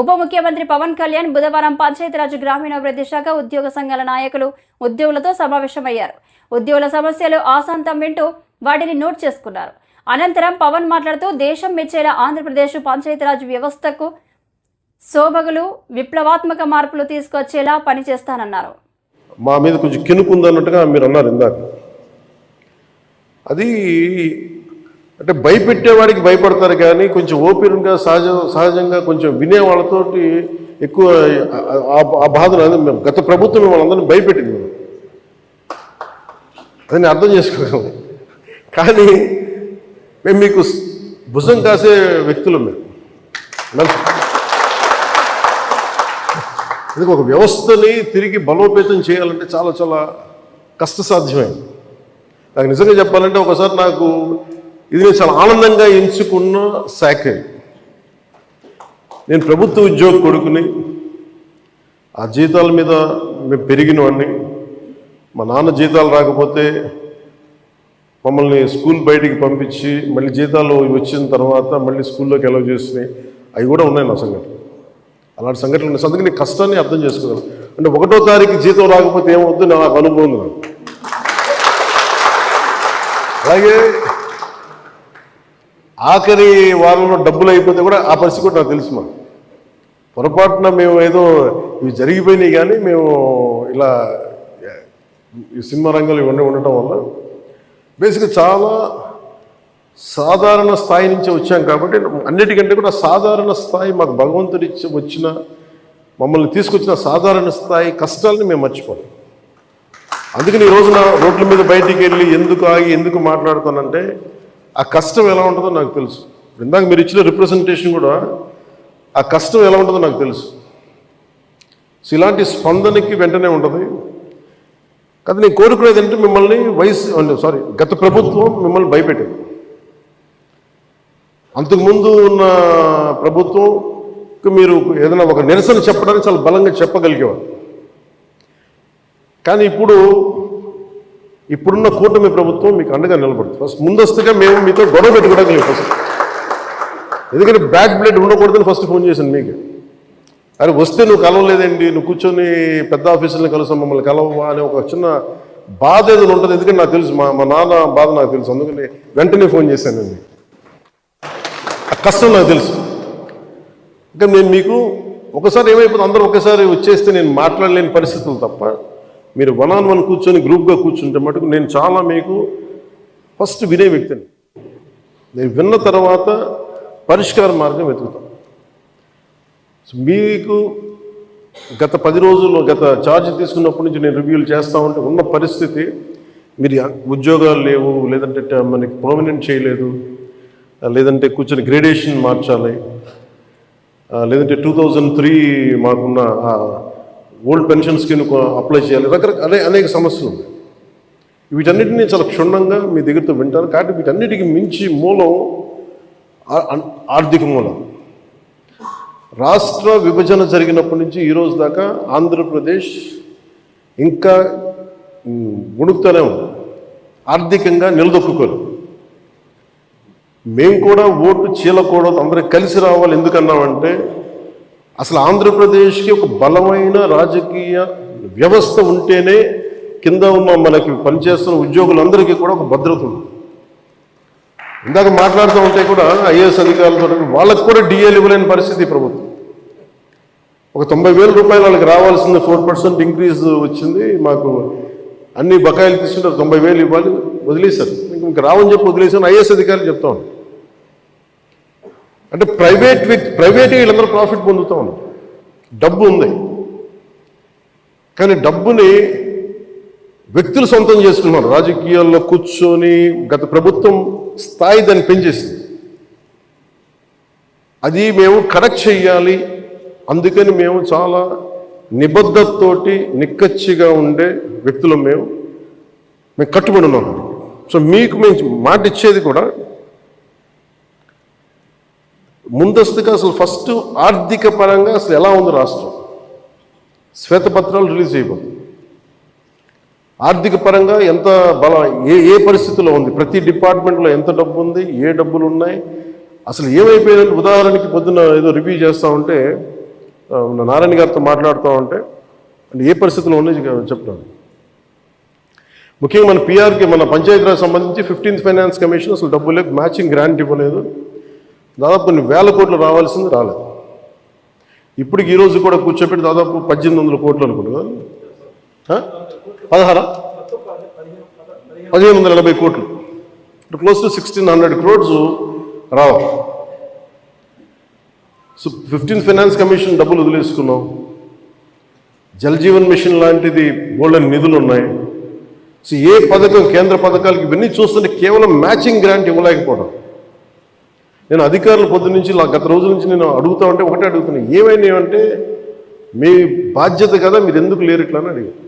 ఉప ముఖ్యమంత్రి పవన్ కళ్యాణ్ బుధవారం పంచాయతీరాజ్ గ్రామీణాభివృద్ధి శాఖ ఉద్యోగ సంఘాల నాయకులు ఉద్యోగులతో సమావేశమయ్యారు. ఉద్యోగుల సమస్యలు ఆశాంతం వింటూ వాటిని నోట్ చేసుకున్నారు. అనంతరం పవన్ మాట్లాడుతూ దేశం మెచ్చేలా ఆంధ్రప్రదేశ్ పంచాయతీరాజ్ వ్యవస్థకు శోభగులు విప్లవాత్మక మార్పులు తీసుకొచ్చేలా పనిచేస్తానన్నారు. మా మీద కొంచెం కినుకుందన్నట్టుగా మీరు అన్నారు ఇందాక. అది అంటే భయపెట్టేవాడికి భయపడతారు కానీ కొంచెం ఓపెన్గా సహజ సహజంగా కొంచెం వినే వాళ్ళతోటి ఎక్కువ ఆ- బాధలు బాధను అది మేము గత ప్రభుత్వం మిమ్మల్ని అందరినీ భయపెట్టింది అది నేను అర్థం చేసుకోగలం కానీ మేము మీకు భుజం కాసే వ్యక్తులు మేము. మనిషి. ఇది ఒక వ్యవస్థని తిరిగి బలోపేతం చేయాలంటే చాలా చాలా కష్టసాధ్యమైంది. నాకు నిజంగా చెప్పాలంటే ఒకసారి నాకు ఇది నేను చాలా ఆనందంగా ఎంచుకున్న శాఖ. నేను ప్రభుత్వ ఉద్యోగ కొడుకుని ఆ జీతాల మీద మేము పెరిగిన వాడిని మా నాన్న జీతాలు రాకపోతే మమ్మల్ని స్కూల్ బయటికి పంపించి మళ్ళీ జీతాలు వచ్చిన తర్వాత మళ్ళీ స్కూల్లోకి ఎలా చేసినాయి. అవి కూడా ఉన్నాయి నా సంఘటన అలాంటి సంఘటనలు ఉన్నాయి. అందుకే నేను కష్టాన్ని అర్థం చేసుకోగలను. అంటే ఒకటో తారీఖు జీతం రాకపోతే ఏమవుద్దు నాకు అనుభవం అలాగే ఆఖరి వారంలో డబ్బులు అయిపోతే కూడా ఆ పరిస్థితి కూడా నాకు తెలుసు మాకు. పొరపాటున మేము ఏదో ఇవి జరిగిపోయినాయి కానీ మేము ఇలా ఈ సినిమా రంగంలో ఇవన్నీ ఉండటం వల్ల బేసిక్గా చాలా సాధారణ స్థాయి నుంచి వచ్చాం కాబట్టి అన్నిటికంటే కూడా సాధారణ స్థాయి మాకు భగవంతుడి వచ్చిన మమ్మల్ని తీసుకొచ్చిన సాధారణ స్థాయి కష్టాలని మేము మర్చిపోం అందుకని ఈ రోజున రోడ్ల మీద బయటికి వెళ్ళి ఎందుకు ఆగి ఎందుకు మాట్లాడుతానంటే ఆ కష్టం ఎలా ఉంటుందో నాకు తెలుసు. ఇందాక మీరు ఇచ్చిన రిప్రజెంటేషన్ కూడా ఆ కష్టం ఎలా ఉంటుందో నాకు తెలుసు. సో ఇలాంటి స్పందనకి వెంటనే ఉంటుంది. కదా నేను కోరుకునేది అంటే మిమ్మల్ని వయసు సారీ గత ప్రభుత్వం మిమ్మల్ని భయపెట్టింది. అంతకుముందు ఉన్న ప్రభుత్వంకి మీరు ఏదైనా ఒక నిరసన చెప్పడానికి చాలా బలంగా చెప్పగలిగేవారు. కానీ ఇప్పుడు ఇప్పుడున్న కూటమి ప్రభుత్వం మీకు అండగా నిలబడుతుంది. ఫస్ట్ ముందస్తుగా మేము మీతో గొడవ పెట్టుకోవడానికి ఫస్ట్ ఎందుకంటే బ్యాక్ బ్లడ్ ఉండకూడదని ఫస్ట్ ఫోన్ చేశాను మీకు. అరే వస్తే నువ్వు కలవలేదండి నువ్వు కూర్చొని పెద్ద ఆఫీసులను కలుసు మమ్మల్ని కలవవా అనే ఒక చిన్న బాధ ఏదో ఉంటుంది ఎందుకంటే నాకు తెలుసు మా మా నాన్న బాధ నాకు తెలుసు అందుకని వెంటనే ఫోన్ చేశానండి ఆ కష్టం నాకు తెలుసు. ఇంకా నేను మీకు ఒకసారి ఏమైపోతుంది అందరూ ఒకసారి వచ్చేస్తే నేను మాట్లాడలేని పరిస్థితులు తప్ప మీరు వన్ ఆన్ వన్ కూర్చొని గ్రూప్గా కూర్చుంటే మటుకు నేను చాలా మీకు ఫస్ట్ వినే వ్యక్తిని. నేను విన్న తర్వాత పరిష్కార మార్గం వెతుకుతాం. మీకు గత పది రోజుల్లో గత ఛార్జ్ తీసుకున్నప్పటి నుంచి నేను రివ్యూలు చేస్తూ ఉంటే ఉన్న పరిస్థితి మీరు ఉద్యోగాలు లేవు లేదంటే మనకి పర్మనెంట్ చేయలేదు లేదంటే కూర్చొని గ్రేడేషన్ మార్చాలి లేదంటే టూ థౌజండ్ త్రీ మాకున్న ఓల్డ్ పెన్షన్ స్కీమ్ అప్లై చేయాలి. రకరకాల అనే అనేక సమస్యలు ఉన్నాయి. వీటన్నిటిని చాలా క్షుణ్ణంగా మీ దగ్గరతో వింటారు కాబట్టి వీటన్నిటికి మించి మూలం ఆర్థిక మూలం. రాష్ట్ర విభజన జరిగినప్పటి నుంచి ఈరోజు దాకా ఆంధ్రప్రదేశ్ ఇంకా ఉడుకుతూనే ఉంది. ఆర్థికంగా నిలదొక్కుకోరు మేము కూడా ఓటు చీలకూడదు. అందరం కలిసి రావాలి. ఎందుకన్నామంటే అసలు ఆంధ్రప్రదేశ్కి ఒక బలమైన రాజకీయ వ్యవస్థ ఉంటేనే కింద ఉన్న మనకి పనిచేస్తున్న ఉద్యోగులందరికీ కూడా ఒక భద్రత ఉంది. ఇందాక మాట్లాడుతూ ఉంటే కూడా ఐఏఎస్ అధికారులతో వాళ్ళకు కూడా డిఏలు ఇవ్వలేని పరిస్థితి ప్రభుత్వం. ఒక తొంభై వేల రూపాయలు వాళ్ళకి రావాల్సింది ఫోర్ పర్సెంట్ ఇంక్రీజ్ వచ్చింది మాకు అన్ని బకాయిలు తీసుకుంటే తొంభై వేలు ఇవ్వాలి వదిలేశారు. ఇంక ఇంక రావని చెప్పి వదిలేశాను ఐఏఎస్ అధికారులు చెప్తా ఉన్నాను అంటే ప్రైవేట్ వ్యక్తి ప్రైవేట్ వీళ్ళందరూ ప్రాఫిట్ పొందుతూ ఉన్నారు. డబ్బు ఉంది. కానీ డబ్బుని వ్యక్తులు సొంతం చేసుకున్నారు. రాజకీయాల్లో కూర్చొని గత ప్రభుత్వం స్థాయి దాన్ని పెంచేసింది. అది మేము కరెక్ట్ చెయ్యాలి. అందుకని మేము చాలా నిబద్ధతతోటి నిక్కచ్చిగా ఉండే వ్యక్తులం మేము. మేము కట్టుబడి ఉన్నాం. సో మీకు మేము మాట ఇచ్చేది కూడా ముందస్తుగా అసలు ఫస్ట్ ఆర్థిక పరంగా అసలు ఎలా ఉంది రాష్ట్రం? శ్వేతపత్రాలు రిలీజ్ చేయబోతుంది. ఆర్థిక పరంగా ఎంత బలం ఏ ఏ పరిస్థితిలో ఉంది? ప్రతి డిపార్ట్మెంట్లో ఎంత డబ్బు ఉంది? ఏ డబ్బులు ఉన్నాయి? అసలు ఏమైపోయిందంటే ఉదాహరణకి పొద్దున ఏదో రివ్యూ చేస్తూ ఉంటే నారాయణ గారితో మాట్లాడుతూ ఉంటే అంటే ఏ పరిస్థితిలో ఉన్నాయి చెప్తాను. ముఖ్యంగా మన పిఆర్కి మన పంచాయతీరాజ్ సంబంధించి ఫిఫ్టీన్త్ ఫైనాన్స్ కమిషన్ అసలు డబ్బు లేదు మ్యాచింగ్ గ్రాంట్ ఇవ్వలేదు. దాదాపు కొన్ని వేల కోట్లు రావాల్సింది రాలేదు. ఇప్పటికి ఈరోజు కూడా కూర్చోపెట్టి దాదాపు పద్దెనిమిది వందల కోట్లు అనుకుంటు పదహారా? పదిహేను వందల ఎనభై కోట్లు. Close to sixteen hundred crores రావాలి. సో ఫిఫ్టీన్త్ ఫైనాన్స్ కమిషన్ డబ్బులు వదిలేసుకున్నాం. జలజీవన్ మిషన్ లాంటిది గోల్డెన్ నిధులు ఉన్నాయి. సో ఏ పథకం కేంద్ర పథకాలకి ఇవన్నీ చూస్తుంటే కేవలం మ్యాచింగ్ గ్రాంట్ ఇవ్వలేకపోవడం. నేను అధికారుల పొద్దు నుంచి గత రోజుల నుంచి నేను అడుగుతా ఉంటే ఒకటే అడుగుతున్నాను ఏమైనా అంటే మీ బాధ్యత కదా మీరు ఎందుకు లేరు ఇట్లా అని అడిగాను